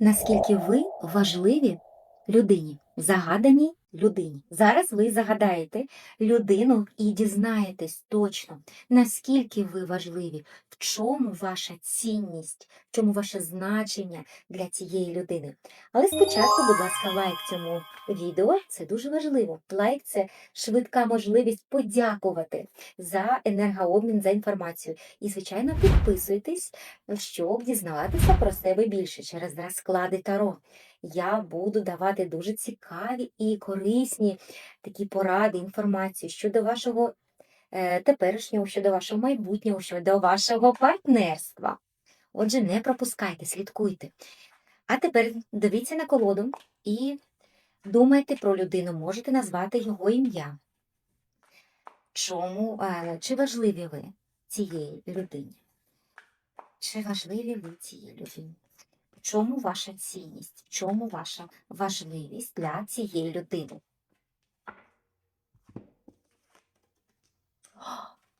наскільки ви важливі людині, загаданій людині. Зараз ви загадаєте людину і дізнаєтесь точно, наскільки ви важливі, в чому ваша цінність, в чому ваше значення для цієї людини. Але спочатку, будь ласка, лайк цьому відео. Це дуже важливо. Лайк це швидка можливість подякувати за енергообмін, за інформацію. І, звичайно, підписуйтесь, щоб дізнаватися про себе більше через розклади Таро. Я буду давати дуже цікаві і корисні такі поради, інформацію щодо вашого е, теперішнього, щодо вашого майбутнього, щодо вашого партнерства. Отже, не пропускайте, слідкуйте. А тепер дивіться на колоду і думайте про людину, можете назвати його ім'я. Чому, е, чи важливі ви цієї людині? Чи важливі ви цієї людині? Чому ваша цінність? В чому ваша важливість для цієї людини?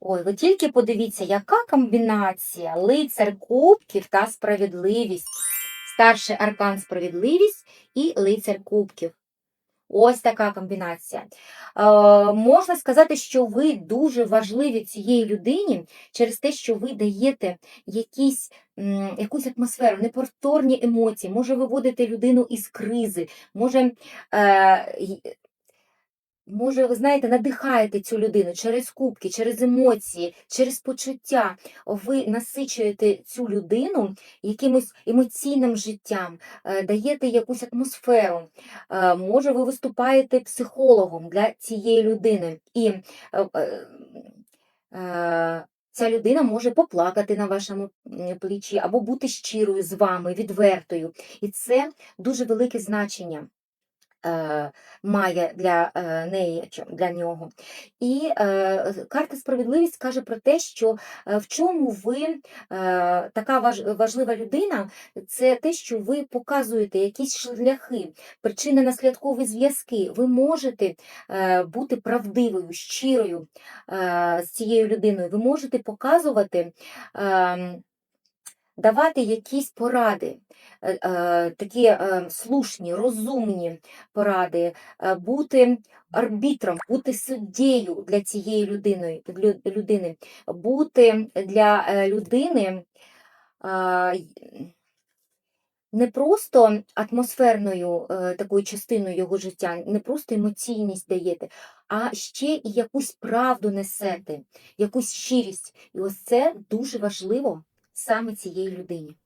Ой, ви тільки подивіться, яка комбінація лицар кубків та справедливість. Старший аркан справедливість і лицар кубків. Ось така комбінація. Е, можна сказати, що ви дуже важливі цієї людині через те, що ви даєте якісь, м, якусь атмосферу, неповторні емоції, може виводити людину із кризи, може, е, може, ви знаєте, надихаєте цю людину через кубки, через емоції, через почуття. Ви насичуєте цю людину якимось емоційним життям, е, даєте якусь атмосферу. Е, Може, ви виступаєте психологом для цієї людини. І е, ця людина може поплакати на вашому плечі або бути щирою з вами, відвертою. І це дуже велике значення. Е, Має для е, неї для нього. І е, карта справедливість каже про те, що в чому ви така важ, важлива людина, це те, що ви показуєте якісь шляхи, причинно-наслідкові зв'язки. Ви можете бути правдивою, щирою з цією людиною. Ви можете показувати. Давати якісь поради, е, е, такі е, слушні, розумні поради, бути арбітром, бути суддєю для цієї людини, людини, бути для людини не просто атмосферною такою частиною його життя, не просто емоційність даєте, а ще і якусь правду несете, якусь щирість. І ось це дуже важливо саме цієї людині.